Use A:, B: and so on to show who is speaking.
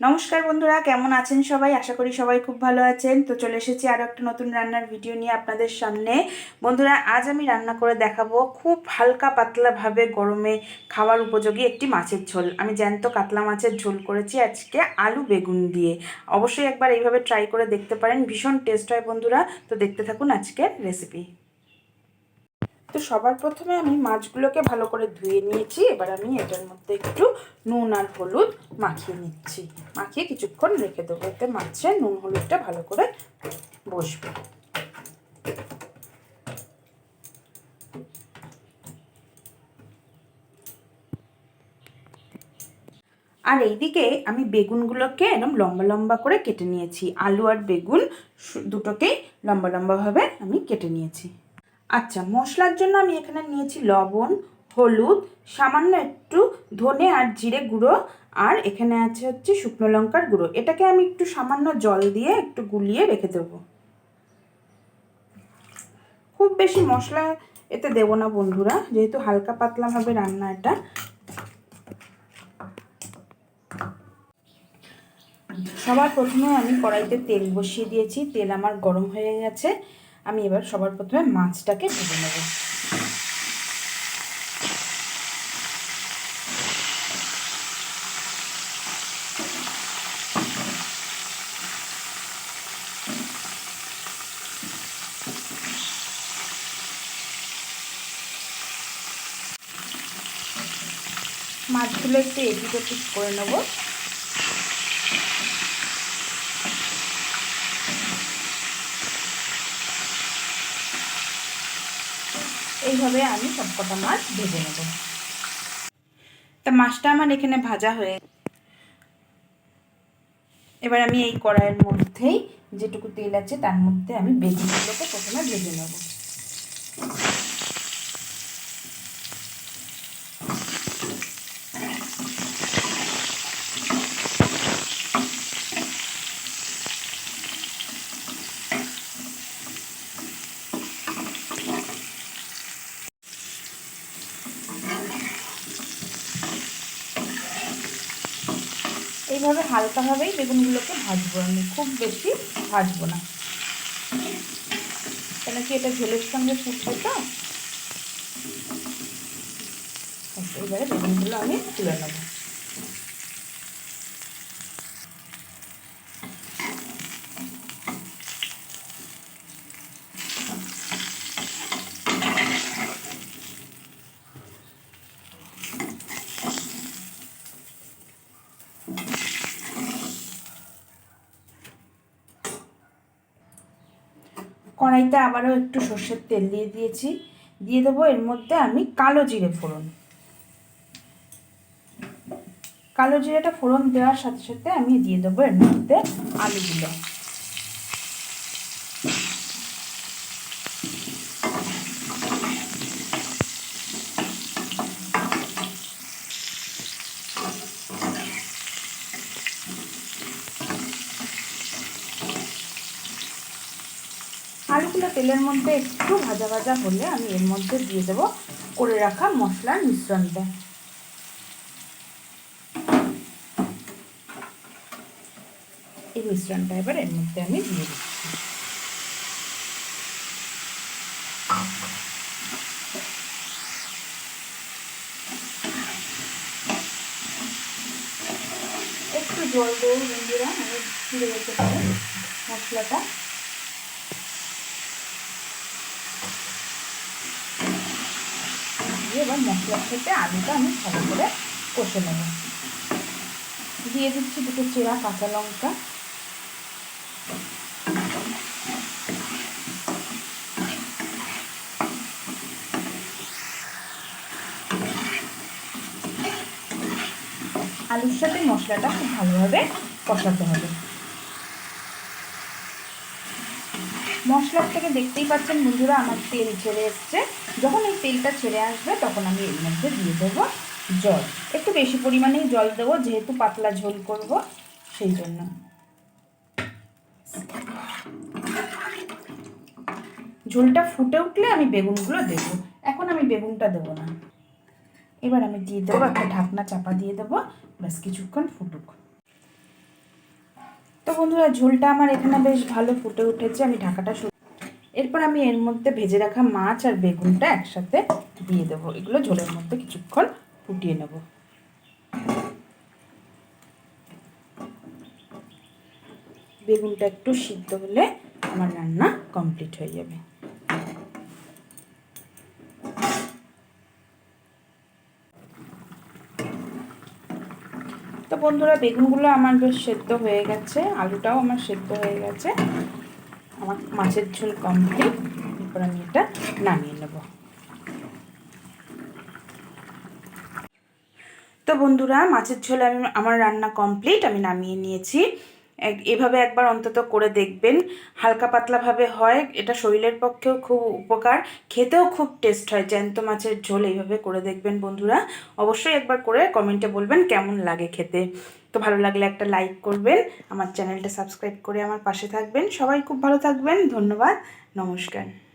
A: নমস্কার বন্ধুরা, কেমন আছেন সবাই? আশা করি সবাই খুব ভালো আছেন। তো চলে এসেছি আরও একটা নতুন রান্নার ভিডিও নিয়ে আপনাদের সামনে। বন্ধুরা, আজ আমি রান্না করে দেখাবো খুব হালকা পাতলাভাবে গরমে খাওয়ার উপযোগী একটি মাছের ঝোল। আমি জ্যান্ত কাতলা মাছের ঝোল করেছি আজকে আলু বেগুন দিয়ে। অবশ্যই একবার এইভাবে ট্রাই করে দেখতে পারেন, ভীষণ টেস্ট হয় বন্ধুরা। তো দেখতে থাকুন আজকের রেসিপি তো সবার প্রথমে আমি মাছগুলোকে ভালো করে ধুয়ে নিয়েছি। এবার আমি এটার মধ্যে একটু নুন আর হলুদ মাখিয়ে নিচ্ছি। মাখিয়ে কিছুক্ষণ রেখে দেবো। এতে মাছের নুন হলুদটা ভালো করে বসবে। আর এইদিকে আমি বেগুনগুলোকে একদম লম্বা লম্বা করে কেটে নিয়েছি। আলু আর বেগুন দুটোকেই লম্বা লম্বাভাবে আমি কেটে নিয়েছি। আচ্ছা মশলার জন্য আমি এখানে নিয়েছি লবণ, হলুদ, সামান্য একটু ধনে আর জিরে গুঁড়ো, আর এখানে আছে হচ্ছে শুকনো লঙ্কার গুঁড়ো। এটাকে আমি একটু সামান্য জল দিয়ে একটু গুলিয়ে রেখে দেব। খুব বেশি মশলা এতে দেবো না বন্ধুরা, যেহেতু হালকা পাতলাভাবে রান্না এটা। সবার প্রথমে আমি কড়াইতে তেল বসিয়ে দিয়েছি, তেল আমার গরম হয়ে গেছে। আমি এবার সবার প্রথমে মাছটাকে ভেজে নেব। মাছগুলো একটু এদিক ওদিক করে নেব। এইভাবে আমি সবকটা মাছ ভেজে নেব। তা মাছটা আমার এখানে ভাজা হয়ে এবার আমি এই কড়াইয়ের মধ্যেই যেটুকু তেল আছে তার মধ্যে আমি বেগুনগুলোকে প্রথমে ভেজে নেব। এইভাবে হালকাভাবেই বেগুনগুলোকে ভাজবো আমি খুব বেশি ভাজবো না। কেন কি এটা ঝোলের সঙ্গে ফুটবে তো? আচ্ছা, এবারে বেগুনগুলো আমি তুলে নেব। কড়াইতে আবারও একটু সর্ষের তেল দিয়ে দিয়েছি। দিয়ে দেবো এর মধ্যে আমি কালো জিরে ফোড়ন। কালো জিরেটা ফোড়ন দেওয়ার সাথে সাথে আমি দিয়ে দেবো এর মধ্যে আলুগুলো। আলুগুলো তেলের মধ্যে একটু ভাজা ভাজা হলে আমি এর মধ্যে দিয়ে দেবো করে রাখা মশলার মিশ্রণটা। এই মিশ্রণটা এবার এর মধ্যে আমি দিয়ে দিচ্ছি। জল দেবো বন্ধুরা মানে ফিরে যেতে পারে মশলাটা দিয়ে এবার মশলার সাথে আলুটা আমি ভালো করে কষে নেব। দিয়ে দিচ্ছি দুটো চেরা কাঁচা লঙ্কা। আলুর সাথে মশলাটা খুব ভালোভাবে কষাতে হবে। মশলার থেকে দেখতেই পাচ্ছেন বন্ধুরা, আমার তেল ছেড়ে এসছে। যখন এই তেলটা ছেড়ে আসবে, তখন আমি এর মধ্যে দিয়ে দেবো জল। একটু বেশি পরিমাণেই জল দেবো, যেহেতু পাতলা ঝোল করব, সেই জন্য। ঝোলটা ফুটে উঠলে আমি বেগুনগুলো দেবো। এখন আমি বেগুনটা দেবো না। এবার আমি দিয়ে দেবো একটা ঢাকনা চাপা দিয়ে দেবো। ব্যাস, কিছুক্ষণ ফুটুক। তো বন্ধুরা, ঝোলটা আমার এখানে বেশ ভালো ফুটে উঠেছে। আমি ঢাকাটা এরপর আমি এর মধ্যে ভেজে রাখা মাছ আর বেগুনটা একসাথে দিয়ে দেবো। এগুলো ঝোলের মধ্যে কিছুক্ষণ ফুটিয়ে নেব। বেগুনটা একটু সিদ্ধ হলে আমার রান্না কমপ্লিট হয়ে যাবে। তো বন্ধুরা, বেগুনগুলো আমার বেশ সেদ্ধ হয়ে গেছে, আলুটাও আমার সেদ্ধ হয়ে গেছে। আমার মাছের ঝোল কমপ্লিট এরপর আমি এটা নামিয়ে নেব। তো বন্ধুরা, মাছের ঝোল আমি, আমার রান্না কমপ্লিট আমি নামিয়ে নিয়েছি। এভাবে একবার অন্তত করে দেখবেন। হালকা পাতলাভাবে হয়, এটা শরীরের পক্ষেও খুব উপকার। খেতেও খুব টেস্ট হয়, জ্যান্ত মাছের ঝোল এইভাবে করে দেখবেন বন্ধুরা। অবশ্যই একবার করে কমেন্টে বলবেন কেমন লাগে খেতে। তো ভালো লাগলে একটা লাইক করবেন, আমার চ্যানেলটা সাবস্ক্রাইব করে আমার পাশে থাকবেন। সবাই খুব ভালো থাকবেন, ধন্যবাদ, নমস্কার।